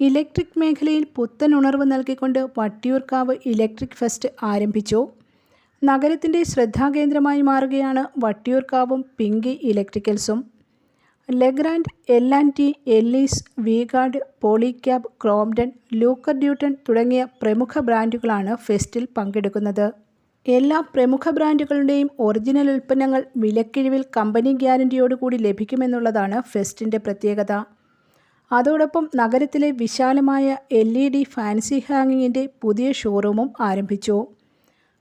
Electric മേഖലയിൽ പുത്തൻ ഉണർവ് നൽകിക്കൊണ്ട് വട്ടിയൂർക്കാവ് ഇലക്ട്രിക് ഫെസ്റ്റ് ആരംഭിച്ചു. നഗരത്തിന്റെ ശ്രദ്ധാകേന്ദ്രമായി മാറുകയാണ് വട്ടിയൂർക്കാവും Pinky ഇലക്ട്രിക്കൽസും. Legrand L and T Ellis V-Guard Polycab Crompton Luker Dutton തുടങ്ങിയ പ്രമുഖ ബ്രാൻഡുകളാണ് ഫെസ്റ്റിൽ പങ്കെടുക്കുന്നത്. എല്ലാ പ്രമുഖ ബ്രാൻഡുകളുടെയും ഒറിജിനൽ ഉൽപ്പന്നങ്ങൾ വിലക്കിഴിവിൽ കമ്പനി ഗ്യാരണ്ടിയോടുകൂടി ലഭിക്കുമെന്നുള്ളതാണ് ഫെസ്റ്റിന്റെ പ്രത്യേകത. അതോടൊപ്പം നഗരത്തിലെ വിശാലമായ എൽ ഇ ഡി ഫാൻസി ഹാങ്ങിങ്ങിന്റെ പുതിയ ഷോറൂമും ആരംഭിച്ചു.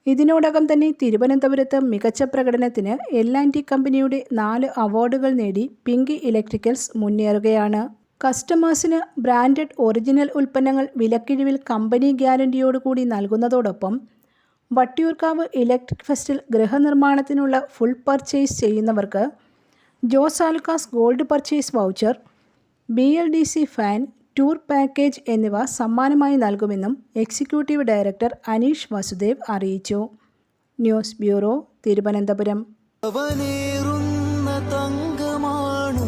ഇതിനോടകം തന്നെ തിരുവനന്തപുരത്ത് മികച്ച പ്രകടനത്തിന് എൽ ആൻഡ് ടി കമ്പനിയുടെ നാല് അവാർഡുകൾ നേടി പിങ്കി ഇലക്ട്രിക്കൽസ് മുന്നേറുകയാണ്. കസ്റ്റമേഴ്സിന് ബ്രാൻഡഡ് ഒറിജിനൽ ഉൽപ്പന്നങ്ങൾ വിലക്കിഴിവിൽ കമ്പനി ഗ്യാരണ്ടിയോടുകൂടി നൽകുന്നതോടൊപ്പം വട്ടിയൂർക്കാവ് ഇലക്ട്രിക് ഫെസ്റ്റിൽ ഗൃഹനിർമ്മാണത്തിനുള്ള ഫുൾ പർച്ചേസ് ചെയ്യുന്നവർക്ക് Jos Alukkas gold purchase voucher B L D C fan tour package എന്നിവ സമ്മാനമായി നൽകുമെന്നും എക്സിക്യൂട്ടീവ് ഡയറക്ടർ അനീഷ് വസുദേവ് അറിയിച്ചു. News bureau Thiruvananthapuram. തങ്കമാണു